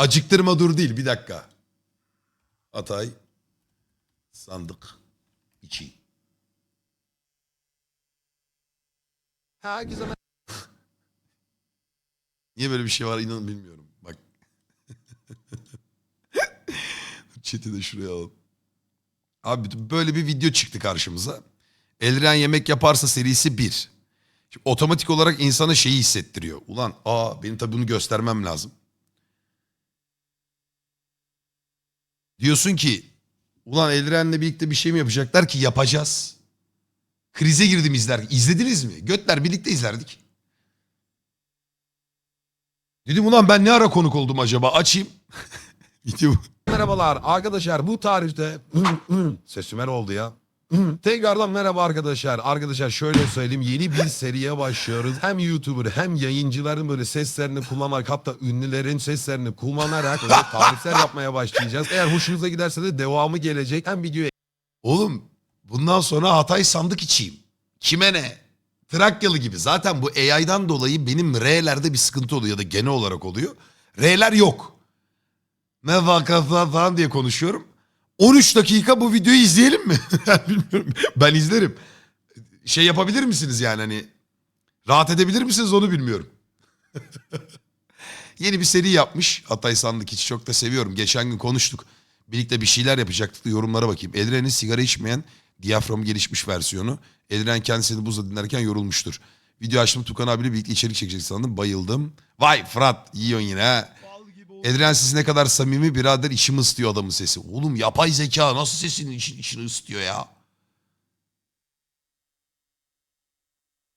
Acıktırma dur değil bir dakika. Atay. Sandık. içi. Herkese Niye böyle bir şey var inanın bilmiyorum. Bak. Chat'i de şuraya alalım. Abi böyle bir video çıktı karşımıza. Elren yemek yaparsa serisi 1. Şimdi otomatik olarak insana şeyi hissettiriyor. Ulan aa benim tabii bunu göstermem lazım. Diyorsun ki ulan Elren'le birlikte bir şey mi yapacaklar ki yapacağız. Krize girdim izler. İzlediniz mi? Götler birlikte izlerdik. Dedim ulan ben ne ara konuk oldum acaba? Açayım. Merhabalar arkadaşlar bu tarihte sesümer oldu ya. Tekrardan merhaba arkadaşlar. Arkadaşlar şöyle söyleyeyim yeni bir seriye başlıyoruz. Hem YouTuber hem yayıncıların böyle seslerini kullanarak hatta ünlülerin seslerini kullanarak böyle tarifler yapmaya başlayacağız. Eğer hoşunuza giderse de devamı gelecek. Hem videoyu Oğlum bundan sonra Hatay sandık içeyim. Kime ne? Trakyalı gibi. Zaten bu AI'dan dolayı benim R'lerde bir sıkıntı oluyor ya da genel olarak oluyor. R'ler yok. Ne vakası falan diye konuşuyorum. 13 dakika bu videoyu izleyelim mi? Bilmiyorum. Ben izlerim. Şey yapabilir misiniz yani hani? Rahat edebilir misiniz onu bilmiyorum. Yeni bir seri yapmış. Hatay Sandık hiç çok da seviyorum. Geçen gün konuştuk. Birlikte bir şeyler yapacaktık yorumlara bakayım. Edren'in sigara içmeyen diyafram gelişmiş versiyonu. Edren kendisini buzla dinlerken yorulmuştur. Video açtım Tukan abiyle birlikte içerik çekecek sandım. Bayıldım. Vay Fırat yiyorsun yine ha. Edren siz ne kadar samimi birader içimi ısıtıyor adamın sesi. Oğlum yapay zeka nasıl sesinin içini, içini ısıtıyor ya.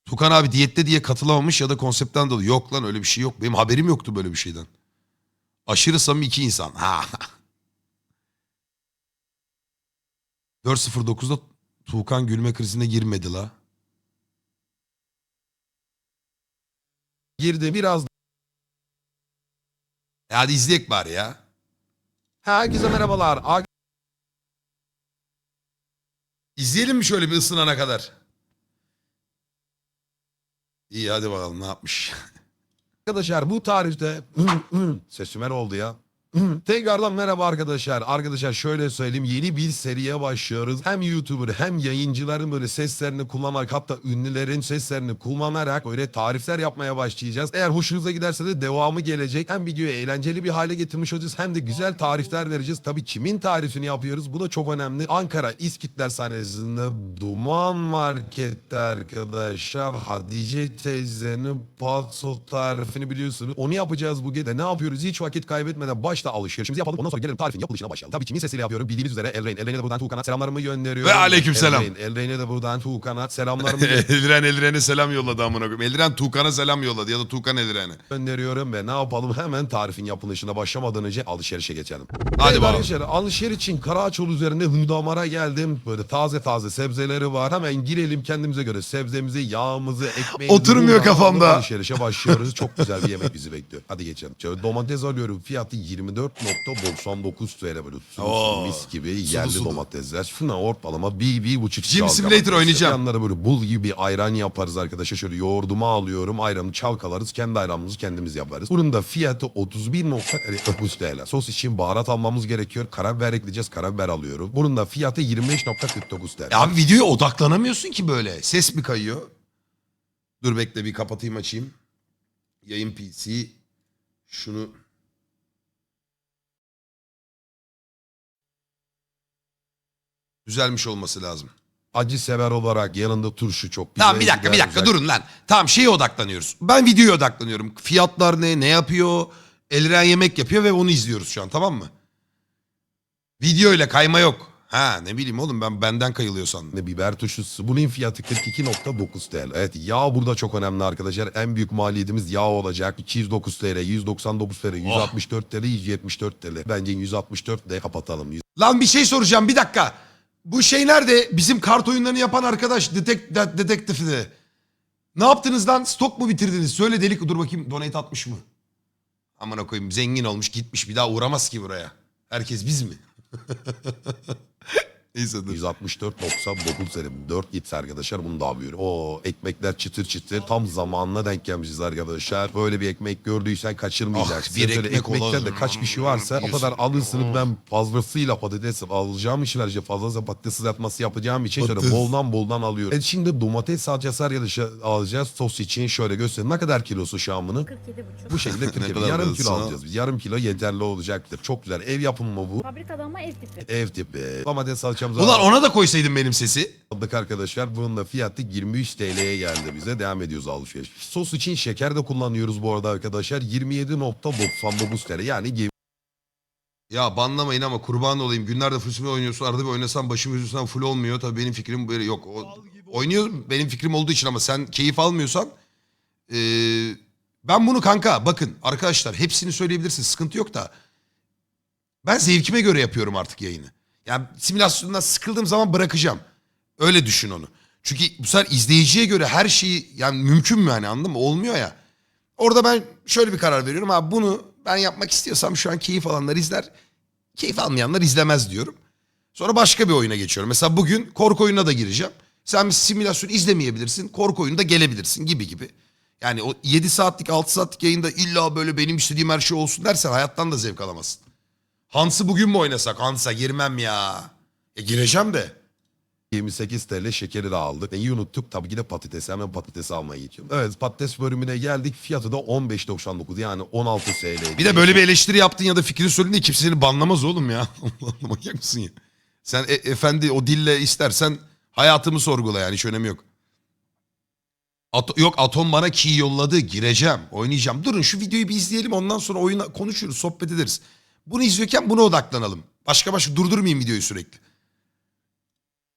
Tukan abi diyette diye katılamamış ya da konseptten dolayı. Yok lan öyle bir şey yok. Benim haberim yoktu böyle bir şeyden. Aşırı samimi iki insan. Ha. 4.09'da Tuğkan gülme krizine girmedi la. girdi biraz E hadi izleyek bari ya. Herkese merhabalar. Ar- İzleyelim mi şöyle bir ısınana kadar? İyi hadi bakalım ne yapmış. Arkadaşlar bu tarihte sesümer oldu ya. Tekrardan merhaba arkadaşlar. Arkadaşlar şöyle söyleyeyim yeni bir seriye başlıyoruz. Hem YouTuber hem yayıncıların böyle seslerini kullanarak hatta ünlülerin seslerini kullanarak böyle tarifler yapmaya başlayacağız. Eğer hoşunuza giderse de devamı gelecek. Hem videoyu eğlenceli bir hale getirmiş olacağız hem de güzel tarifler vereceğiz. Tabii kimin tarifini yapıyoruz bu da çok önemli. Ankara İskitler sahnesinde Duman Market'te arkadaşlar Hatice teyzenin patso tarifini biliyorsunuz. Onu yapacağız bugün de ne yapıyoruz hiç vakit kaybetmeden başta alışverişimizi yapalım. Ondan sonra gelelim tarifin yapılışına başlayalım. Tabii kimin sesiyle yapıyorum bildiğiniz üzere Elrain. Elrain'e de buradan Tuğkan'a selamlarımı gönderiyorum. Ve aleykümselam. Elrain. Elrain'e de buradan Tuğkan'a selamlarımı Eldiren Eldiren'e selam yolladı amına koyayım. Eldiren Tuğkan'a selam yolladı ya da Tuğkan Eldiren'e. gönderiyorum ve ne yapalım hemen tarifin yapılışına başlamadan önce alışverişe geçelim. Hadi bakalım. arkadaşlar alışveriş için Karaçol üzerinde Hündamar'a geldim. Böyle taze taze sebzeleri var. Hemen girelim kendimize göre sebzemizi, yağımızı, ekmeğimizi. Oturmuyor kafamda. Alışverişe başlıyoruz. Çok güzel bir yemek bizi bekliyor. Hadi geçelim. Şöyle domates alıyorum. Fiyatı 24.99 TL böyle. Oo, mis gibi yerli sulu. domatesler. Şuna ortalama bir, bir buçuk Gym Simulator oynayacağım. Yanlara böyle bul gibi bir ayran yaparız arkadaşlar. Şöyle yoğurdumu alıyorum. Ayranı çalkalarız. Kendi ayranımızı kendimiz yaparız. Bunun da fiyatı 31.49 TL. Sos için baharat almamız gerekiyor. Karabiber ekleyeceğiz. Karabiber alıyorum. Bunun da fiyatı 25.49 TL. Ya abi videoya odaklanamıyorsun ki böyle. Ses mi kayıyor? Dur bekle bir kapatayım açayım. Yayın PC. Şunu... Düzelmiş olması lazım. Acı sever olarak yanında turşu çok Tamam bir güzel dakika bir dakika durun lan. Tamam şeye odaklanıyoruz. Ben videoya odaklanıyorum. Fiyatlar ne, ne yapıyor? Elren yemek yapıyor ve onu izliyoruz şu an tamam mı? Video ile kayma yok. Ha ne bileyim oğlum ben benden kayılıyor sandım. Ne biber turşusu. Bunun fiyatı 42.9 TL. Evet yağ burada çok önemli arkadaşlar. En büyük maliyetimiz yağ olacak. 209 TL, 199 TL, 164 TL, 174 TL. Bence 164 TL kapatalım. Lan bir şey soracağım bir dakika. Bu şey nerede? Bizim kart oyunlarını yapan arkadaş detek, de, dedektifde. Ne yaptınız lan? Stok mu bitirdiniz? Söyle delik dur bakayım donate atmış mı? Amına koyayım zengin olmuş gitmiş bir daha uğramaz ki buraya. Herkes biz mi? Neyse dur. 164.99 derim. 4 git arkadaşlar bunu da alıyorum. O ekmekler çıtır çıtır tam zamanına denk gelmişiz arkadaşlar. Böyle bir ekmek gördüysen kaçırmayacaksın. Ah, bir Böyle ekmek ekmekten de kaç kişi varsa o kadar alırsınız. Ben fazlasıyla patates alacağım için ayrıca fazla patates kızartması yapacağım için şöyle boldan boldan alıyorum. E şimdi domates salçası arkadaşlar alacağız. Sos için şöyle göstereyim. Ne kadar kilosu şu an bunun? 47,5. Bu şekilde Ne 40 kadar yarım kilo alacağız. biz. Yarım kilo yeterli olacaktır. Çok güzel. Ev yapımı mı bu? Fabrikadan ama ev tipi. Ev tipi. Domates salçamızı Ulan ona da koysaydın benim sesi. aldık arkadaşlar. Bunun da fiyatı 23 TL'ye geldi bize. Devam ediyoruz alışveriş. Sos için şeker de kullanıyoruz bu arada arkadaşlar. 27.99 TL. Yani Ya banlamayın ama kurban olayım. Günlerde full oynuyorsun. Arada bir oynasam başım yüzünden full olmuyor. Tabii benim fikrim böyle yok. O, oynuyorum benim fikrim olduğu için ama sen keyif almıyorsan. eee, ben bunu kanka bakın arkadaşlar hepsini söyleyebilirsin. Sıkıntı yok da. Ben zevkime göre yapıyorum artık yayını. Yani simülasyondan sıkıldığım zaman bırakacağım. Öyle düşün onu. Çünkü bu sefer izleyiciye göre her şeyi yani mümkün mü yani anladın mı? Olmuyor ya. Orada ben şöyle bir karar veriyorum. Abi bunu ben yapmak istiyorsam şu an keyif alanlar izler. Keyif almayanlar izlemez diyorum. Sonra başka bir oyuna geçiyorum. Mesela bugün korku oyununa da gireceğim. Sen bir simülasyon izlemeyebilirsin. Korku oyununda gelebilirsin gibi gibi. Yani o 7 saatlik 6 saatlik yayında illa böyle benim istediğim her şey olsun dersen hayattan da zevk alamazsın. Hans'ı bugün mü oynasak? Hans'a girmem ya. E gireceğim de. 28 TL şekeri de aldık. Neyi unuttuk? Tabii ki de patatesi. Hemen patatesi almaya geçiyorum. Evet patates bölümüne geldik. Fiyatı da 15.99 yani 16 TL. Bir de böyle bir eleştiri yaptın ya da fikrini söyledin diye kimse seni banlamaz oğlum ya. Manyak mısın ya? Sen e- efendi o dille istersen hayatımı sorgula yani hiç önemi yok. At- yok Atom bana key yolladı gireceğim oynayacağım. Durun şu videoyu bir izleyelim ondan sonra oyuna konuşuruz sohbet ederiz. Bunu izliyorken buna odaklanalım. Başka başka durdurmayayım videoyu sürekli.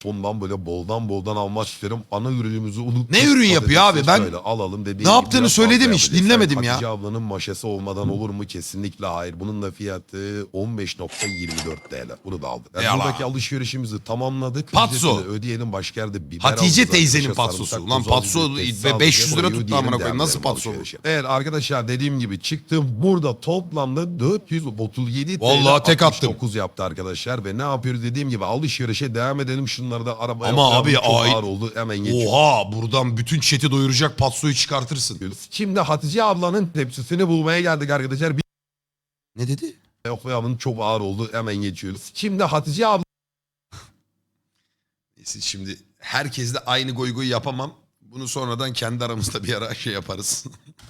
Ondan böyle boldan boldan almak isterim. Ana ürünümüzü unuttuk. Ne ürün yapıyor abi? Ben- şöyle alalım dediğim Ne yaptığını biraz söyledim fazla hiç, yapacağız. dinlemedim ya. Hatice ablanın maşası olmadan olur mu? Kesinlikle hayır. Bunun da fiyatı 15.24 TL. Bunu da aldık. Yani Eyvallah. buradaki alışverişimizi tamamladık. Patso. Ücretini Ödeyelim başka yerde biber Hatice teyzenin arkadaşlar. patsosu. Sarımsak, Ulan patso ve testi 500 lira alacağız. tuttu Orayı amına ödeyelim, koyayım. Nasıl devam patso bu? Evet arkadaşlar dediğim gibi çıktım. Burada toplamda 437 TL Vallahi tek attım. 69 yaptı arkadaşlar. Ve ne yapıyoruz dediğim gibi alışverişe devam edelim. Şunları da arabaya Ama abi, çok ay- ağır oldu. Hemen geçiyoruz. Oha buradan bütün chat'i doyuracak patsoyu çıkartırsın. Şimdi Hatice ablanın tepsisini bulmaya geldik arkadaşlar. Bir Ne dedi? okuyamın çok ağır oldu. Hemen geçiyoruz. Şimdi Hatice abla Neyse şimdi herkesle aynı goy goy yapamam. Bunu sonradan kendi aramızda bir ara şey yaparız.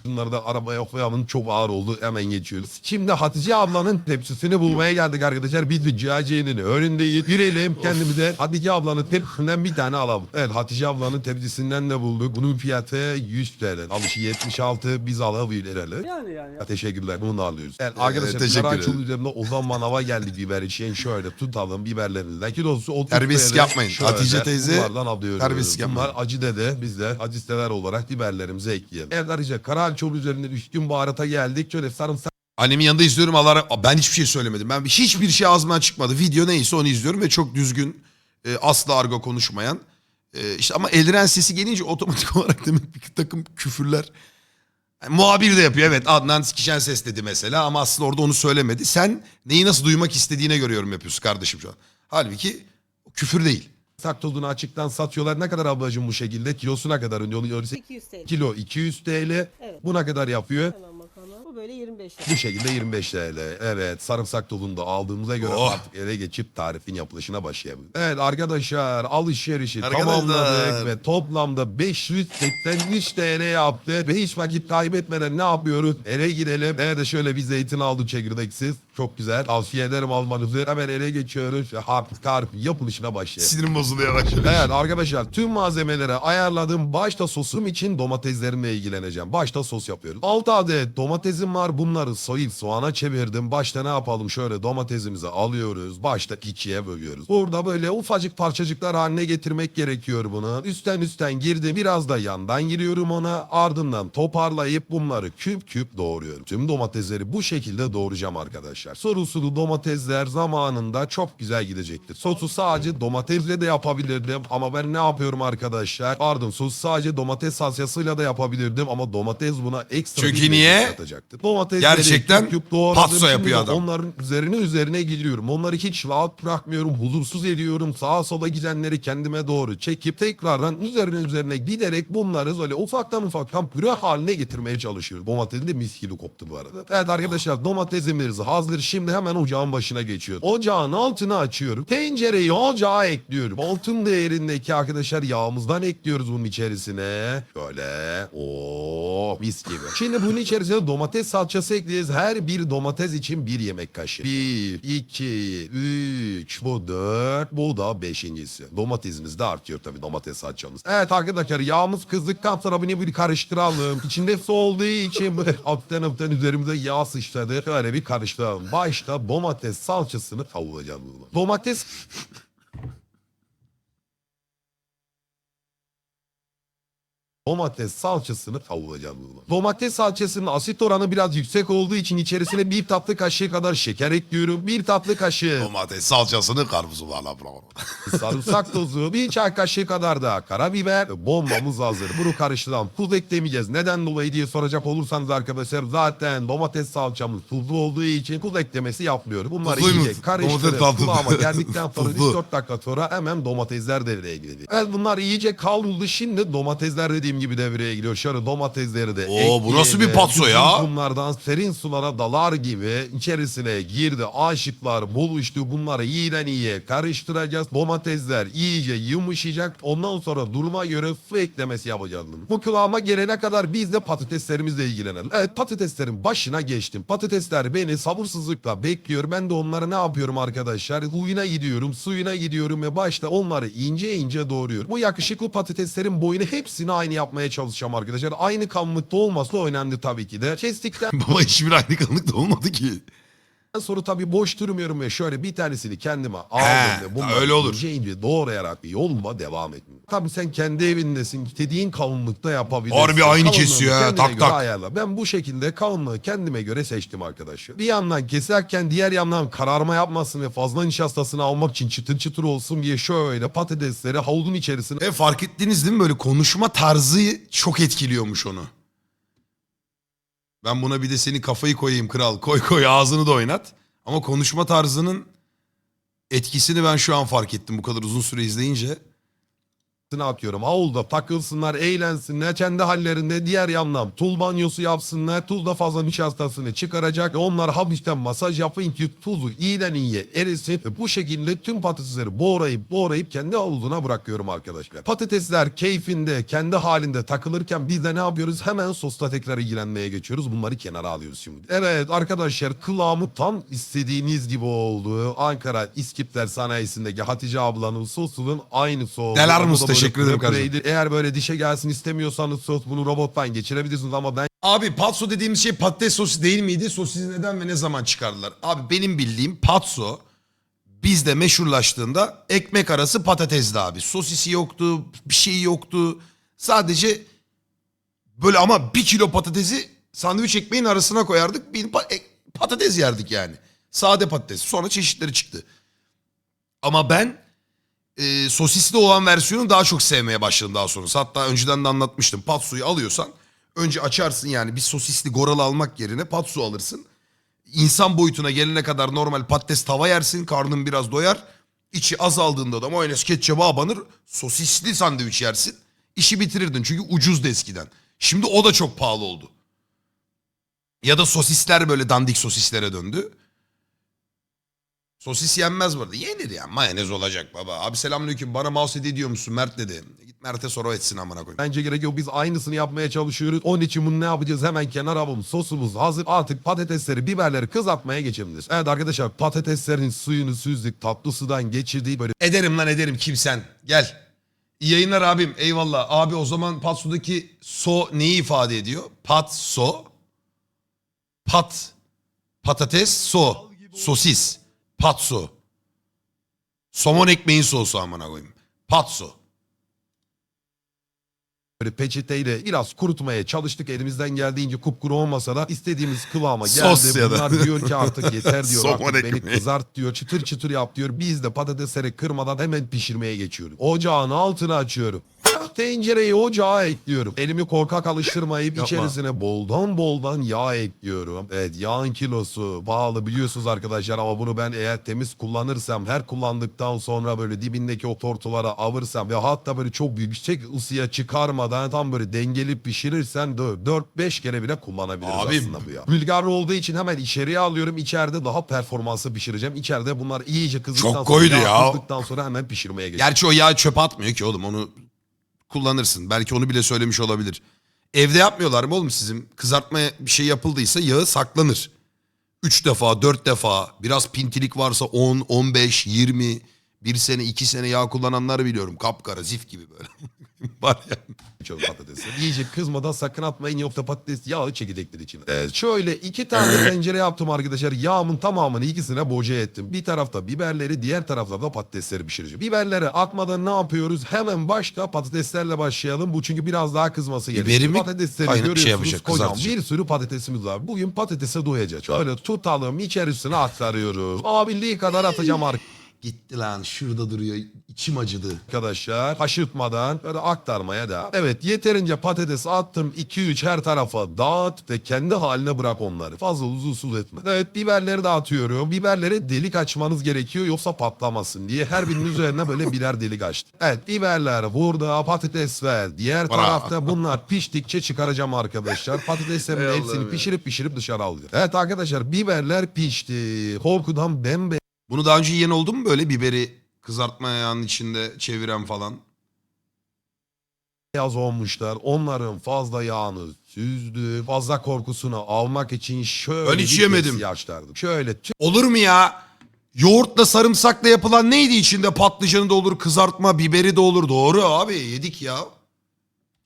bunları da arabaya okuyamın çok ağır oldu. Hemen geçiyoruz. Şimdi Hatice ablanın tepsisini bulmaya geldik arkadaşlar. Biz de CHC'nin önündeyiz. Girelim kendimize. Hatice ablanın tepsisinden bir tane alalım. Evet Hatice ablanın tepsisinden de bulduk. Bunun fiyatı 100 TL. Alışı 76 biz alabiliriz. Yani yani. Ya, teşekkürler. Bunu da alıyoruz. Evet Ee, arkadaşlar teşekkür ederim. üzerinde Ozan Manav'a geldik biber için. Şöyle tutalım biberlerimizden. Kilosu 30 Terbiyesizlik TL. yapmayın. Şöyle Hatice teyze, Bunlardan alıyoruz. terbiyesizlik Bunlar yapmayın. acı dede. Biz de acı dedeler olarak biberlerimize ekleyelim. Evet arkadaşlar Karaçol üzerinde düşkün baharata geldik. Şöyle sarımsak Annemin yanında izliyorum Allah ben hiçbir şey söylemedim. Ben hiçbir şey ağzımdan çıkmadı. Video neyse onu izliyorum ve çok düzgün e, asla argo konuşmayan. E, işte ama Eldiren sesi gelince otomatik olarak demek bir takım küfürler. Yani muhabir de yapıyor evet Adnan sikişen ses dedi mesela ama aslında orada onu söylemedi. Sen neyi nasıl duymak istediğine göre yorum yapıyorsun kardeşim şu an. Halbuki küfür değil. Tozunu açıktan satıyorlar. Ne kadar ablacığım bu şekilde? Kilosuna kadar oluyor. 200 TL. Kilo 200 TL. Evet. Buna kadar yapıyor. Hemen bakalım. Bu böyle 25 TL. Bu şekilde 25 TL. Evet sarımsak tozunu da aldığımıza göre Oh. artık eve geçip tarifin yapılışına başlayabiliriz. Evet arkadaşlar alışverişi Arkadaşlar. tamamladık ve toplamda 583 TL yaptı. Ve hiç vakit kaybetmeden ne yapıyoruz? Eve gidelim. Evet de şöyle bir zeytin aldık çekirdeksiz. Çok güzel. Tavsiye ederim almanızı. Hemen eve geçiyoruz. Harf, tarifin yapılışına başlayalım. Sinirim bozuluyor yavaş. Evet arkadaşlar tüm malzemeleri ayarladım. Başta sosum için domateslerimle ilgileneceğim. Başta sos yapıyoruz. 6 adet domatesim var. Bunları soyup soğana çevirdim. Başta ne yapalım? Şöyle domatesimizi alıyoruz. Başta ikiye bölüyoruz. Burada böyle ufacık parçacıklar haline getirmek gerekiyor bunu. Üstten üstten girdi. Biraz da yandan giriyorum ona. Ardından toparlayıp bunları küp küp doğruyorum. Tüm domatesleri bu şekilde doğrayacağım arkadaşlar. Arkadaşlar. Sorusulu domatesler zamanında çok güzel gidecektir. Sosu sadece domatesle de yapabilirdim ama ben ne yapıyorum arkadaşlar? Pardon sosu sadece domates salçasıyla da yapabilirdim ama domates buna ekstra Çünkü bir niye? lezzet katacaktır. Domatesleri Gerçekten küp küp doğradım. patso Şimdi yapıyor adam. Onların üzerine üzerine gidiyorum. Onları hiç rahat bırakmıyorum. Huzursuz ediyorum. Sağa sola gidenleri kendime doğru çekip tekrardan üzerine üzerine giderek bunları böyle ufaktan ufaktan püre haline getirmeye çalışıyorum. Domatesin de mis gibi koptu bu arada. Evet arkadaşlar domatesimiz hazır. Şimdi hemen ocağın başına geçiyor. Ocağın altını açıyorum. Tencereyi ocağa ekliyorum. Altın değerindeki arkadaşlar yağımızdan ekliyoruz bunun içerisine. Şöyle. Oo mis gibi. Şimdi bunun içerisine domates salçası ekleyeceğiz. Her bir domates için bir yemek kaşığı. Bir, iki, üç, bu dört, bu da beşincisi. Domatesimiz de artıyor tabii domates salçamız. Evet arkadaşlar yağımız kızdıktan sonra bunu bir karıştıralım. İçinde su olduğu için böyle hafiften hafiften üzerimize yağ sıçradı. Şöyle bir karıştıralım. Başta domates salçasını kavuracağız. bunu. Domates Domates salçasını kavuracağım. Domates salçasının asit oranı biraz yüksek olduğu için içerisine bir tatlı kaşığı kadar şeker ekliyorum. Bir tatlı kaşığı Domates salçasını lan. bravo. sarımsak tozu, bir çay kaşığı kadar da karabiber. Bombamız hazır. Bunu karıştıralım. Tuz eklemeyeceğiz. Neden dolayı diye soracak olursanız arkadaşlar zaten domates salçamız tuzlu olduğu için tuz eklemesi yapmıyoruz. Bunları Tuzluymuş. iyice Domates karıştırıp kıvama geldikten sonra Tuzlu. 3-4 dakika sonra hemen domatesler devreye giriyor. Evet bunlar iyice kavruldu. Şimdi domatesler dediğim gibi devreye giriyor. Şöyle domatesleri de Oo, bu nasıl bir patso ya? Bütün Bunlardan serin sulara dalar gibi içerisine girdi. Aşıklar buluştu. Bunları iyiden iyiye karıştıracağız. Domatesler iyice yumuşayacak. Ondan sonra duruma göre su eklemesi yapacağız. Bu kıvama gelene kadar biz de patateslerimizle ilgilenelim. Evet patateslerin başına geçtim. Patatesler beni sabırsızlıkla bekliyor. Ben de onları ne yapıyorum arkadaşlar? Suyuna gidiyorum, suyuna gidiyorum ve başta onları ince ince doğruyorum. Bu yakışıklı patateslerin boyunu hepsini aynı yapmaya çalışacağım arkadaşlar. Aynı kalınlıkta olması önemli tabii ki de. Kestikten Baba hiçbir aynı kalınlıkta olmadı ki. Sonra tabii boş durmuyorum ve şöyle bir tanesini kendime aldım ve bunları öyle olur. ince doğrayarak yoluma devam ettim. Tabii sen kendi evindesin. istediğin kalınlıkta yapabilirsin. Harbi aynı Kalınlığını kesiyor ha, kendine tak göre tak. ayarla. Ben bu şekilde kalınlığı kendime göre seçtim arkadaşlar. Bir yandan keserken diğer yandan kararma yapmasın ve fazla nişastasını almak için çıtır çıtır olsun diye şöyle patatesleri havlunun içerisine E fark ettiniz değil mi böyle konuşma tarzı çok etkiliyormuş onu. Ben buna bir de senin kafayı koyayım kral. Koy koy ağzını da oynat. Ama konuşma tarzının etkisini ben şu an fark ettim bu kadar uzun süre izleyince. Atıyorum. Havluda takılsınlar, eğlensinler. Kendi hallerinde diğer yandan tuz banyosu yapsınlar. Tuzda fazla nişastasını çıkaracak. Onlar hafiften masaj yapın ki tuzu iyiden iyiye erisin. Ve Bu şekilde tüm patatesleri doğrayıp doğrayıp kendi havluna bırakıyorum arkadaşlar. Patatesler keyfinde, kendi halinde takılırken biz de ne yapıyoruz? Hemen sosla tekrar ilgilenmeye geçiyoruz. Bunları kenara alıyoruz şimdi. Evet arkadaşlar kıvamı tam istediğiniz gibi oldu. Ankara İskipler Sanayisi'ndeki Hatice ablanın sosunun aynısı oldu. Delar Bu da mus, böyle teşekkür ederim kardeşim. püreydi. Eğer böyle dişe gelsin istemiyorsanız sos bunu robottan geçirebilirsiniz ama ben Abi patso dediğimiz şey patates sosu değil miydi? Sosisi neden ve ne zaman çıkardılar? Abi benim bildiğim patso bizde meşhurlaştığında ekmek arası patatesdi abi. Sosisi yoktu, bir şey yoktu. Sadece böyle ama bir kilo patatesi sandviç ekmeğin arasına koyardık. Bir pa- ek- patates yerdik yani. Sade patates. Sonra çeşitleri çıktı. Ama ben e, sosisli olan versiyonu daha çok sevmeye başladım daha sonrası. Hatta önceden de anlatmıştım. Patsoyu alıyorsan önce açarsın yani bir sosisli goralı almak yerine patso alırsın. İnsan boyutuna gelene kadar normal patates tava yersin. Karnın biraz doyar. İçi azaldığında da mayonez ketçaba abanır. Sosisli sandviç yersin. İşi bitirirdin çünkü ucuzdu eskiden. Şimdi o da çok pahalı oldu. Ya da sosisler böyle dandik sosislere döndü. Sosis yenmez bu arada. Yenir ya. Mayonez olacak baba. Abi selamünaleyküm. Bana mouse hediye ediyor musun Mert dedi. Git Mert'e sonra o etsin amına koyayım. bence gerek yok. Biz aynısını yapmaya çalışıyoruz. Onun için bunu ne yapacağız? Hemen kenara alalım. Sosumuz hazır. Artık patatesleri, biberleri kızartmaya geçebiliriz. Evet arkadaşlar patateslerin suyunu süzdük. Tatlı sudan geçirdiği böyle Ederim lan ederim kimsen. Gel. İyi yayınlar abim. Eyvallah. Abi o zaman patso'daki so neyi ifade ediyor? Pat so. Pat. Patates so. Sosis. Patso. Somon ekmeğin sosu amına koyayım. Patso. Böyle peçeteyle biraz kurutmaya çalıştık. Elimizden geldiğince kupkuru olmasa da istediğimiz kıvama geldi. Sos ya da. Bunlar diyor ki artık yeter diyor. Somon artık beni ekmeği. kızart diyor. Çıtır çıtır yap diyor. Biz de patatesleri kırmadan hemen pişirmeye geçiyoruz. Ocağın altını açıyorum. Tencereyi ocağa ekliyorum. Elimi korkak alıştırmayıp Yapma. içerisine boldan boldan yağ ekliyorum. Evet yağın kilosu pahalı biliyorsunuz arkadaşlar ama bunu ben eğer temiz kullanırsam her kullandıktan sonra böyle dibindeki o tortulara avursam ve hatta böyle çok yüksek ısıya çıkarmadan tam böyle dengeli pişirirsen 4-5 kere bile kullanabiliriz Abi, aslında bu ya. Rüzgar olduğu için hemen içeriye alıyorum. İçeride daha performanslı pişireceğim. İçeride bunlar iyice kızdıktan Çok sonra koydu yağ ya. kızdıktan sonra hemen pişirmeye geçiyorum. Gerçi o yağ çöpe atmıyor ki oğlum onu kullanırsın. Belki onu bile söylemiş olabilir. Evde yapmıyorlar mı oğlum sizin? Kızartmaya bir şey yapıldıysa yağı saklanır. 3 defa 4 defa biraz pintilik varsa 10, 15, 20 bir sene iki sene yağ kullananları biliyorum. Kapkara zif gibi böyle. Var ya. geçiyorum patatesi. İyice kızmadan sakın atmayın yoksa patates yağı çekirdektir içine. Evet, şöyle iki tane tencere yaptım arkadaşlar. Yağımın tamamını ikisine boca ettim. Bir tarafta biberleri diğer tarafta da patatesleri pişireceğim. Biberleri atmadan ne yapıyoruz? Hemen başta patateslerle başlayalım. Bu çünkü biraz daha kızması gerekiyor. Biberi mi Patatesleri kayna- şey görüyorsunuz yapacak, kocaman kızartacak? bir sürü patatesimiz var. Bugün patatese doyacağız. Şöyle tutalım içerisine aktarıyoruz. Alabildiği kadar atacağım arkadaşlar. Gitti lan şurada duruyor. İçim acıdı. arkadaşlar. Haşırtmadan böyle aktarmaya da. Evet yeterince patates attım. 2-3 her tarafa dağıt ve kendi haline bırak onları. Fazla uzunsuz etme. Evet biberleri de atıyorum. Biberlere delik açmanız gerekiyor yoksa patlamasın diye. Her birinin üzerine böyle birer delik açtım. Evet biberler burada patatesler. Diğer Bravo. tarafta bunlar piştikçe çıkaracağım arkadaşlar. Patateslerin hepsini pişirip pişirip dışarı alacağım. Evet arkadaşlar biberler pişti. Korkudan bembeyaz. Bunu daha önce yiyen oldu mu böyle biberi kızartma yağının içinde çeviren falan? beyaz olmuşlar. Onların fazla yağını süzdü. Fazla korkusunu almak için şöyle Ben hiç bir yemedim. tepsi açlardım. Şöyle Olur mu ya? Yoğurtla sarımsakla yapılan neydi içinde? Patlıcanı da olur, kızartma, biberi de olur. Doğru abi yedik ya.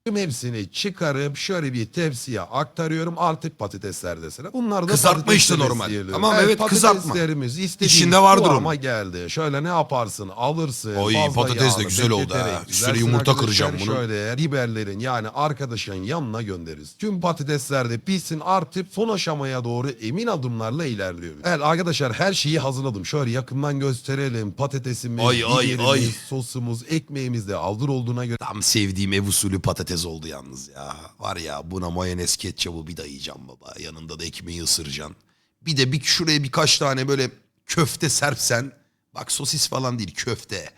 Hepsini çıkarıp şöyle bir tepsiye aktarıyorum. Artık patatesler desene. Bunlar da Kızartma işte normal. Tamam, evet, kızartma. Patateslerimiz istediğimiz İçinde vardır kıvama onun. geldi. Şöyle ne yaparsın alırsın. Oy, fazla patates de yağını güzel oldu bekleterek ha. güzelsin Üstüne yumurta arkadaşlar. kıracağım bunun. Şöyle biberlerin yani arkadaşın yanına göndeririz. Tüm patatesler de pişsin artık son aşamaya doğru emin adımlarla ilerliyoruz. Evet arkadaşlar her şeyi hazırladım. Şöyle yakından gösterelim. Patatesimiz, Ay, ay, biberimiz, ay. sosumuz, ekmeğimiz de hazır olduğuna göre Tam sevdiğim ev usulü patates oldu yalnız ya. Var ya buna mayonez ketçabı bir dayayacağım baba. Yanında da ekmeği ısıracaksın. Bir de bir şuraya birkaç tane böyle köfte serpsen. Bak sosis falan değil köfte.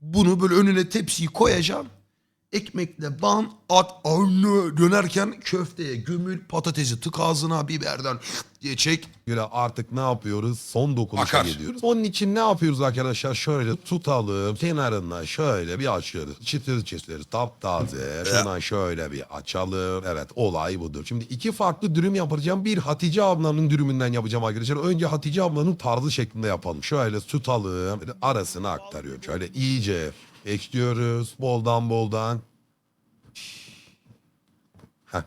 Bunu böyle önüne tepsiyi koyacaksın. Ekmekle ban at anne dönerken köfteye gömül patatesi tık ağzına biberden diye çek. göre artık ne yapıyoruz? Son dokunuşa Akar. geliyoruz. Onun için ne yapıyoruz arkadaşlar? Şöyle tutalım. Kenarından şöyle bir açıyoruz. Çıtır çıtır taptaze. Şuradan şöyle bir açalım. Evet olay budur. Şimdi iki farklı dürüm yapacağım. Bir Hatice ablanın dürümünden yapacağım arkadaşlar. Önce Hatice ablanın tarzı şeklinde yapalım. Şöyle tutalım. Böyle arasına aktarıyorum. Şöyle iyice ekliyoruz. Boldan boldan. Heh.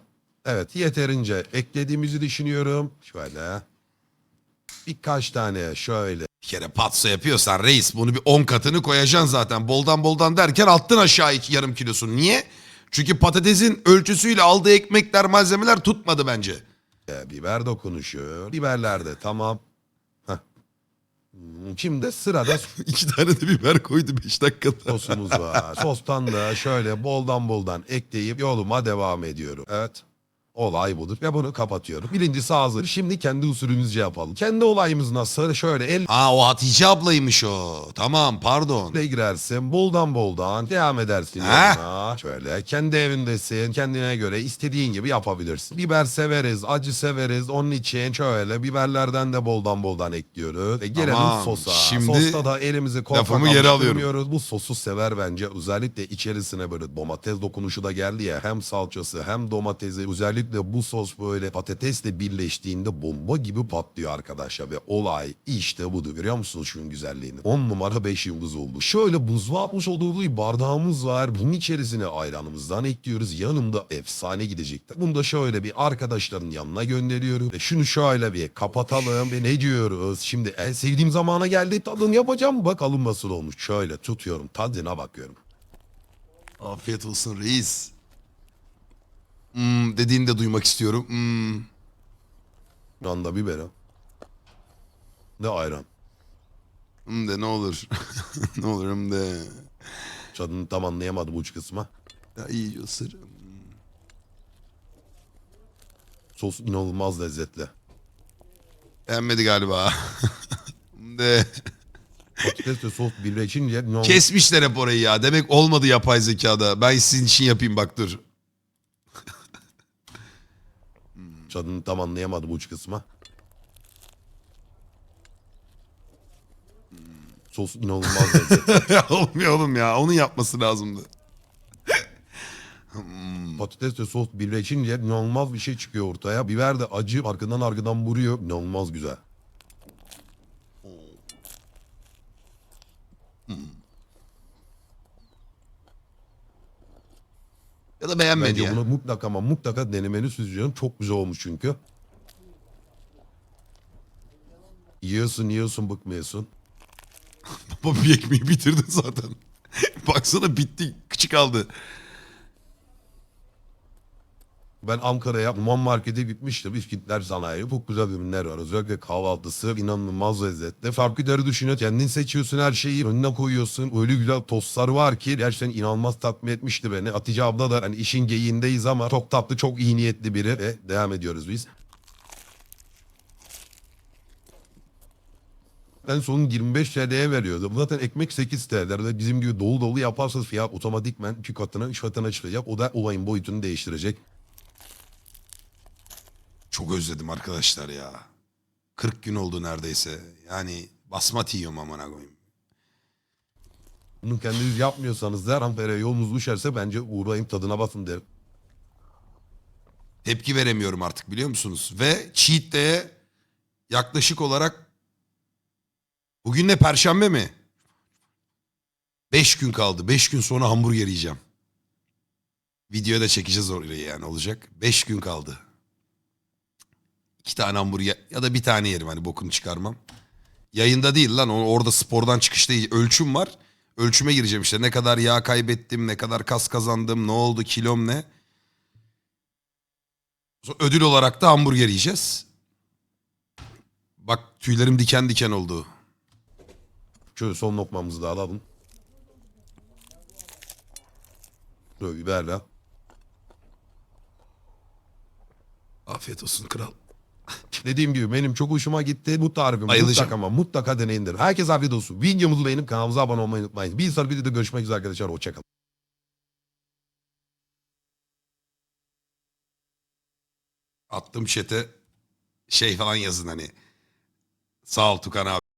Evet yeterince eklediğimizi düşünüyorum. Şöyle. Birkaç tane şöyle. Bir kere patso yapıyorsan reis bunu bir 10 katını koyacaksın zaten. Boldan boldan derken attın aşağı iki yarım kilosunu. Niye? Çünkü patatesin ölçüsüyle aldığı ekmekler malzemeler tutmadı bence. e, biber dokunuşu. Biberler de tamam. Heh. Hmm, Şimdi sırada İki tane de biber koydu 5 dakikada. sosumuz var. Sostan da şöyle boldan boldan ekleyip yoluma devam ediyorum. Evet. Olay budur. Ve bunu kapatıyorum. Birincisi hazır. Şimdi kendi usulümüzce yapalım. Kendi olayımız nasıl? Şöyle el Ha o Hatice ablaymış o. Tamam pardon. Ne girersin boldan boldan devam edersin Ha? yoluna. Şöyle kendi evindesin kendine göre istediğin gibi yapabilirsin. Biber severiz acı severiz onun için şöyle biberlerden de boldan boldan ekliyoruz. Ve gelelim Tamam, sosa. şimdi Sosta da elimizi lafımı geri alıyorum. Bu sosu sever bence özellikle içerisine böyle domates dokunuşu da geldi ya hem salçası hem domatesi özellikle bu sos böyle patatesle birleştiğinde bomba gibi patlıyor arkadaşlar. Ve olay işte budur görüyor musunuz şunun güzelliğini? 10 numara 5 yıldız oldu. Şöyle buzluğa atmış olduğu bardağımız var. Bunun içerisine ayranımızdan ekliyoruz. Yanında efsane gidecekler bunu da şöyle bir arkadaşların yanına gönderiyorum. Ve şunu şöyle bir kapatalım. Ve ne diyoruz? Şimdi en sevdiğim zamana geldi. Tadını yapacağım. Bakalım nasıl olmuş. Şöyle tutuyorum. Tadına bakıyorum. Afiyet olsun reis. Hmm, dediğini de duymak istiyorum. Hmm. Randa biber ha. Ne ayran. Hmm de ne olur. ne olur hmm de. Tadını tam anlayamadım uç kısma. Ya iyice ısır. Sos inanılmaz lezzetli. Beğenmedi galiba. Hmm de. Patates ve sos birleşince inanılmaz Kesmişler hep orayı ya. Demek olmadı yapay zekada. Ben sizin için yapayım bak dur. Tadını tam anlayamadım uç kısma. Sos inanılmaz lezzetli. Olmuyor oğlum ya. Onun yapması lazımdı. Patates ve sos birleşince inanılmaz bir şey çıkıyor ortaya. Biber de acı arkadan arkadan vuruyor. İnanılmaz güzel. Ya da beğenmedi Bence ya. bunu mutlaka ama mutlaka denemeni süzeceğim. Çok güzel olmuş çünkü. Yiyorsun yiyorsun bıkmıyorsun. Baba bir ekmeği bitirdin zaten. Baksana bitti. Küçük kaldı. Ben Ankara'ya Numan Market'e gitmiştim. İskitler Sanayi. Çok güzel ürünler var. Özellikle kahvaltısı inanılmaz lezzetli. Farklı deri düşünüyor. Kendin seçiyorsun her şeyi. Önüne koyuyorsun. Öyle güzel tostlar var ki gerçekten inanılmaz tatmin etmişti beni. Hatice abla da hani işin geyiğindeyiz ama çok tatlı, çok iyi niyetli biri. Ve devam ediyoruz biz. En son 25 TL'ye veriyordu. Zaten ekmek 8 TL. Ve bizim gibi dolu dolu yaparsanız fiyat otomatikmen iki katına, üç katına çıkacak. O da olayın boyutunu değiştirecek. Çok özledim arkadaşlar ya. 40 gün oldu neredeyse. Yani basmati yiyorum amına koyayım. Bunu kendiniz yapmıyorsanız da Ramper'e yolunuz düşerse bence uğrayın tadına bakın derim. Tepki veremiyorum artık biliyor musunuz? Ve cheat day'e yaklaşık olarak bugün ne perşembe mi? 5 gün kaldı. 5 gün sonra hamburger yiyeceğim. Videoya da çekeceğiz oraya yani olacak. 5 gün kaldı. İki tane hamburger ya da bir tane yerim hani bokunu çıkarmam. Yayında değil lan orada spordan çıkışta ölçüm var. Ölçüme gireceğim işte ne kadar yağ kaybettim, ne kadar kas kazandım, ne oldu, kilom ne. Ödül olarak da hamburger yiyeceğiz. Bak tüylerim diken diken oldu. Şöyle son lokmamızı da alalım. Böyle biberle. Afiyet olsun kral. Dediğim gibi benim çok hoşuma gitti. Bu tarifi Bayılacağım. mutlaka ama mutlaka deneyin derim. Herkes afiyet olsun. Videomuzu beğenip kanalımıza abone olmayı unutmayın. Bir sonraki videoda görüşmek üzere arkadaşlar. Hoşçakalın. Attım chat'e şey falan yazın hani. Sağ ol Tukan abi.